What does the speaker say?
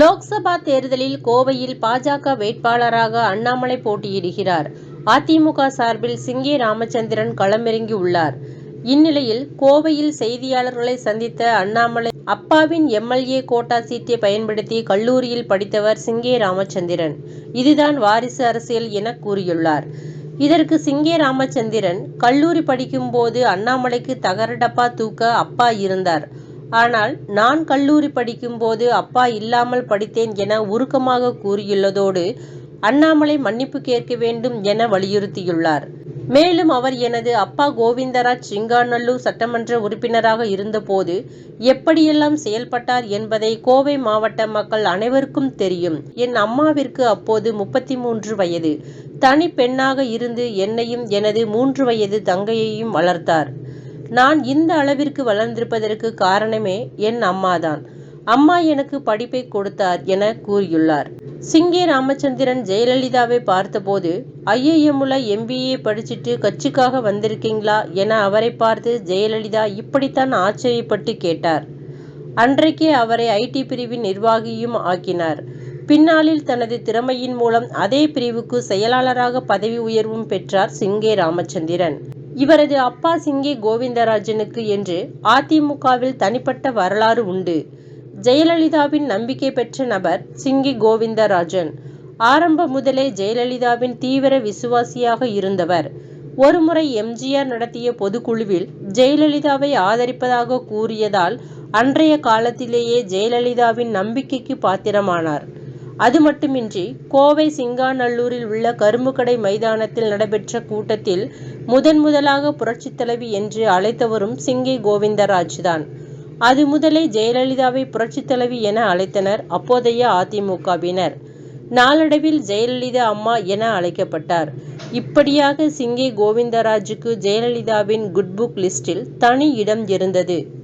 லோக்சபா தேர்தலில் கோவையில் பாஜக வேட்பாளராக அண்ணாமலை போட்டியிடுகிறார். அதிமுக சார்பில் சிங்கே ராமச்சந்திரன் களமிறங்கி உள்ளார். இந்நிலையில் கோவையில் செய்தியாளர்களை சந்தித்த அண்ணாமலை அப்பாவின் எம். எல். ஏ. கோட்டா சீட்டை பயன்படுத்தி கல்லூரியில் படித்தவர் சிங்கே ராமச்சந்திரன். இதுதான் வாரிசு அரசியல் என கூறியுள்ளார். இதற்கு சிங்கே ராமச்சந்திரன் கல்லூரி படிக்கும் போது அண்ணாமலைக்கு தகர டப்பா தூக்க அப்பா இருந்தார். ஆனால் நான் கல்லூரி படிக்கும் போது அப்பா இல்லாமல் படித்தேன் என உருக்கமாக கூறியுள்ளதோடு அண்ணாமலை மன்னிப்பு கேட்க வேண்டும் என வலியுறுத்தியுள்ளார். மேலும் அவர் எனது அப்பா கோவிந்தராஜ் சிங்காநல்லூர் சட்டமன்ற உறுப்பினராக இருந்தபோது எப்படியெல்லாம் செயல்பட்டார் என்பதை கோவை மாவட்ட மக்கள் அனைவருக்கும் தெரியும். என் அம்மாவிற்கு அப்போது முப்பத்தி மூன்று வயது. தனிப்பெண்ணாக இருந்து என்னையும் எனது மூன்று வயது தங்கையையும் வளர்த்தார். நான் இந்த அளவிற்கு வளர்ந்திருப்பதற்கு காரணமே என் அம்மாதான். அம்மா எனக்கு படிப்பை கொடுத்தார் என கூறியுள்ளார். சிங்கே ராமச்சந்திரன் ஜெயலலிதாவை பார்த்தபோது ஐஏஎம்ல எம்பிஏ படிச்சுட்டு கட்சிக்காக வந்திருக்கீங்களா என அவரை பார்த்து ஜெயலலிதா இப்படித்தான் ஆச்சரியப்பட்டு கேட்டார். அன்றைக்கே அவரை ஐடி பிரிவின் நிர்வாகியும் ஆக்கினார். பின்னாளில் தனது திறமையின் மூலம் அதே பிரிவுக்கு செயலாளராக பதவி உயர்வும் பெற்றார் சிங்கே ராமச்சந்திரன். இவரது அப்பா சிங்கே கோவிந்தராஜனுக்கு என்று அதிமுகவில் தனிப்பட்ட வரலாறு உண்டு. ஜெயலலிதாவின் நம்பிக்கை பெற்ற நபர் சிங்கி கோவிந்தராஜன். ஆரம்பம் முதலே ஜெயலலிதாவின் தீவிர விசுவாசியாக இருந்தவர். ஒருமுறை எம்ஜிஆர் நடத்திய பொதுக்குழுவில் ஜெயலலிதாவை ஆதரிப்பதாக கூறியதால் அன்றைய காலத்திலேயே ஜெயலலிதாவின் நம்பிக்கைக்கு பாத்திரமானார். அது மட்டுமின்றி கோவை சிங்காநல்லூரில் உள்ள கரும்புக்கடை மைதானத்தில் நடைபெற்ற கூட்டத்தில் முதன் முதலாக புரட்சித் தலைவி என்று அழைத்தவரும் கோவிந்தராஜ் தான் அது முதலே ஜெயலலிதாவை புரட்சித் தலைவி என அழைத்தனர் அப்போதைய அதிமுகவினர் நாளடைவில் ஜெயலலிதா அம்மா என அழைக்கப்பட்டார். இப்படியாக சிங்கே கோவிந்தராஜுக்கு ஜெயலலிதாவின் குட் புக் லிஸ்டில் தனி இடம் இருந்தது.